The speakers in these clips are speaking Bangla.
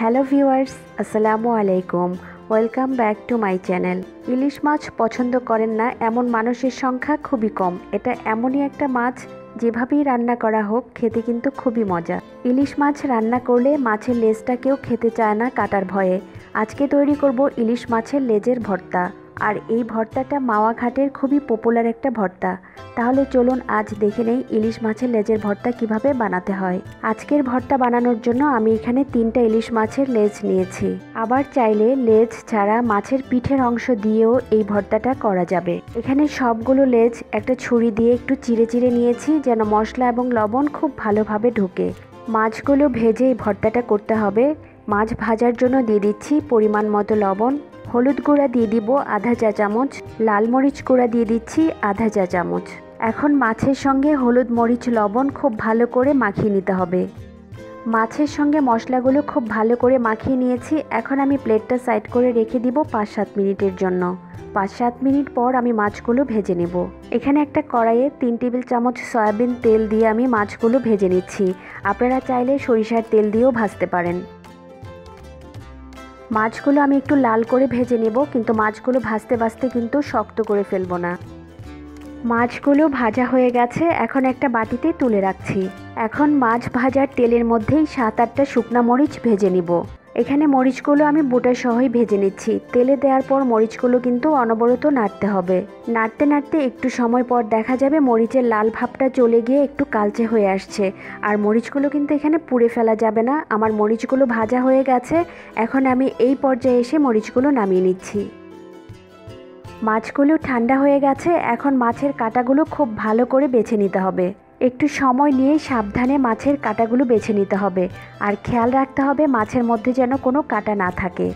হ্যালো ভিউয়ার্স, আসসালামু আলাইকুম। Welcome back to my channel. ইলিশ মাছ পছন্দ করেন না, এমন মানুষের সংখ্যা খুবই কম। এটা এমনই একটা মাছ যেভাবেই রান্না করা হোক, খেতে কিন্তু খুবই মজা। ইলিশ মাছ রান্না করলে মাছের লেজটা কেউ খেতে চায় না কাটার ভয়ে। আজকে তৈরি করব ইলিশ মাছের লেজের ভর্তা। আর এই ভর্তাটা মাওয়া ঘাটের খুবই পপুলার একটা ভর্তা। তাহলে চলুন আজ দেখে নেই ইলিশ মাছের লেজের ভর্তা কীভাবে বানাতে হয়। আজকের ভর্তা বানানোর জন্য আমি এখানে তিনটা ইলিশ মাছের লেজ নিয়েছি। আবার চাইলে লেজ ছাড়া মাছের পিঠের অংশ দিয়েও এই ভর্তাটা করা যাবে। এখানে সবগুলো লেজ একটা ছুরি দিয়ে একটু চিড়ে চিড়ে নিয়েছি যেন মশলা এবং লবণ খুব ভালোভাবে ঢুকে। মাছগুলো ভেজে এই ভর্তাটা করতে হবে। মাছ ভাজার জন্য দিয়ে দিচ্ছি পরিমাণ মতো লবণ হলুদ গুঁড়া দিয়ে দিব আধা চা চামচ, লাল মরিচ গুঁড়া দিয়ে দিচ্ছি আধা চা চামচ। এখন মাছের সঙ্গে হলুদ মরিচ লবণ খুব ভালো করে মাখিয়ে নিতে হবে। মাছের সঙ্গে মশলাগুলো খুব ভালো করে মাখিয়ে নিয়েছি। এখন আমি প্লেটটা সাইড করে রেখে দিব পাঁচ সাত মিনিটের জন্য। পাঁচ সাত মিনিট পর আমি মাছগুলো ভেজে নেব। এখানে একটা কড়াইয়ে তিন টেবিল চামচ সয়াবিন তেল দিয়ে আমি মাছগুলো ভেজে নিচ্ছি। আপনারা চাইলে সরিষার তেল দিয়েও ভাজতে পারেন। মাছগুলো আমি একটু লাল করে ভেজে নেব, কিন্তু মাছগুলো ভাজতে ভাজতে কিন্তু শক্ত করে ফেলব না। মাছগুলো ভাজা হয়ে গেছে, এখন একটা বাটিতে তুলে রাখছি। এখন মাছ ভাজার তেলের মধ্যেই সাত আটটা শুকনা মরিচ ভেজে নিব। এখানে মরিচগুলো আমি বোটা সহই ভেজে নিচ্ছি। তেলে দেওয়ার পর মরিচগুলো কিন্তু অনবরত নাড়তে হবে। নাড়তে নাড়তে একটু সময় পর দেখা যাবে মরিচের লাল ভাবটা চলে গিয়ে একটু কালচে হয়ে আসছে। আর মরিচগুলো কিন্তু এখানে পুড়ে ফেলা যাবে না। আমার মরিচগুলো ভাজা হয়ে গেছে। এখন আমি এই পর্যায়ে এসে মরিচগুলো নামিয়ে নিচ্ছি। মাছগুলো ঠান্ডা হয়ে গেছে। এখন মাছের কাটাগুলো খুব ভালো করে বেছে নিতে হবে। একটু সময় নিয়ে সাবধানে মাছের কাটাগুলো বেছে নিতে হবে। আর খেয়াল রাখতে হবে মাছের মধ্যে যেন কোনো কাটা না থাকে।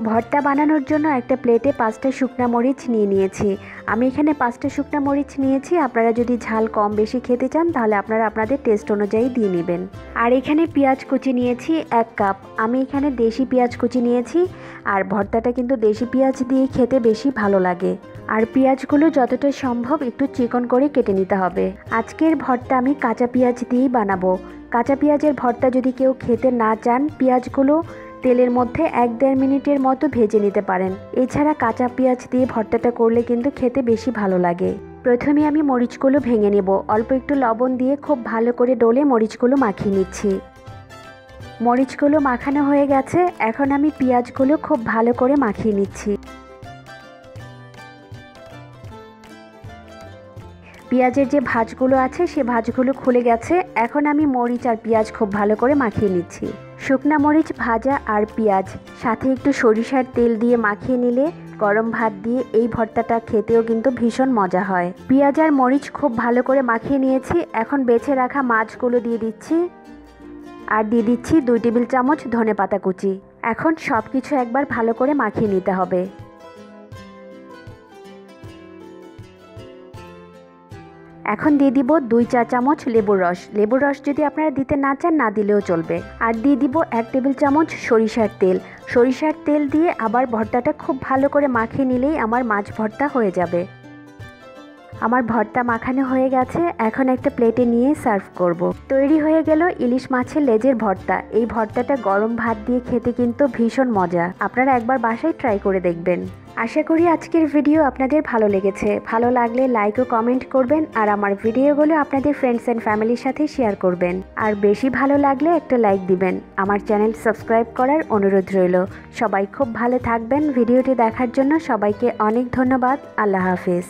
ভর্তা বানানোর জন্য একটা প্লেটে পাঁচটা শুকনা মরিচ নিয়ে নিয়েছি। আমি এখানে পাঁচটা শুকনা মরিচ নিয়েছি। আপনারা যদি ঝাল কম বেশি খেতে চান, তাহলে আপনারা আপনাদের টেস্ট অনুযায়ী দিয়ে নেবেন। আর এখানে পেঁয়াজ কুচি নিয়েছি এক কাপ আমি এখানে দেশি পেঁয়াজ কুচি নিয়েছি। আর ভর্তাটা কিন্তু দেশি পেঁয়াজ দিয়ে খেতে বেশি ভালো লাগে। আর পেঁয়াজগুলো যতটা সম্ভব একটু চিকন করে কেটে নিতে হবে। আজকের ভর্তা আমি কাঁচা পেঁয়াজ দিয়েই বানাবো। কাঁচা পেঁয়াজের ভর্তা যদি কেউ খেতে না চান, পেঁয়াজগুলো তেলের মধ্যে এক দেড় মিনিটের মতো ভেজে নিতে পারেন। এছাড়া কাঁচা পেঁয়াজ দিয়ে ভর্তাটা করলে কিন্তু খেতে বেশি ভালো লাগে। প্রথমে আমি মরিচগুলো ভেঙে নেব। অল্প একটু লবণ দিয়ে খুব ভালো করে ডলে মরিচগুলো মাখিয়ে নিচ্ছি। মরিচগুলো মাখানো হয়ে গেছে। এখন আমি পেঁয়াজগুলো খুব ভালো করে মাখিয়ে নিচ্ছি। পেঁয়াজের যে ভাজগুলো আছে, সে ভাজগুলো খুলে গেছে। এখন আমি মরিচ আর পেঁয়াজ খুব ভালো করে মাখিয়ে নিচ্ছি। শুকনা মরিচ, ভাজা আর পেঁয়াজ। সাথে একটু সরিষার তেল দিয়ে মাখিয়ে নিলে গরম ভাত দিয়ে এই ভর্তাটা খেতেও কিন্তু ভীষণ মজা হয়। পেঁয়াজ আর মরিচ খুব ভালো করে মাখিয়ে নিয়েছি। এখন বেছে রাখা মাছগুলো দিয়ে দিচ্ছি। আর দিয়ে দিচ্ছি দুই টেবিল চামচ ধনে পাতা কুচি। এখন সব কিছু একবার ভালো করে মাখিয়ে নিতে হবে। এখন দিয়ে দিব দুই চা চামচ লেবুর রস। লেবুর রস যদি আপনারা দিতে না চান, না দিলেও চলবে। আর দিয়ে দিব এক টেবিল চামচ সরিষার তেল। সরিষার তেল দিয়ে আবার ভর্তাটা খুব ভালো করে মাখিয়ে নিলেই আমার মাছ ভর্তা হয়ে যাবে। আমার ভর্তা মাখানো হয়ে গেছে, এখন একটা প্লেটে নিয়ে সার্ভ করব। তৈরি হয়ে গেল ইলিশ মাছের লেজের ভর্তা। এই ভর্তাটা গরম ভাত দিয়ে খেতে কিন্তু ভীষণ মজা। আপনারা একবার বাসায় ট্রাই করে দেখবেন। আশা করি আজকের ভিডিও আপনাদের ভালো লেগেছে। ভালো লাগলে লাইক ও কমেন্ট করবেন আর আমার ভিডিওগুলো আপনাদের ফ্রেন্ডস অ্যান্ড ফ্যামিলির সাথে শেয়ার করবেন। আর বেশি ভালো লাগলে একটা লাইক দিবেন। আমার চ্যানেল সাবস্ক্রাইব করার অনুরোধ রইল। সবাই খুব ভালো থাকবেন। ভিডিওটি দেখার জন্য সবাইকে অনেক ধন্যবাদ। আল্লাহ হাফিজ।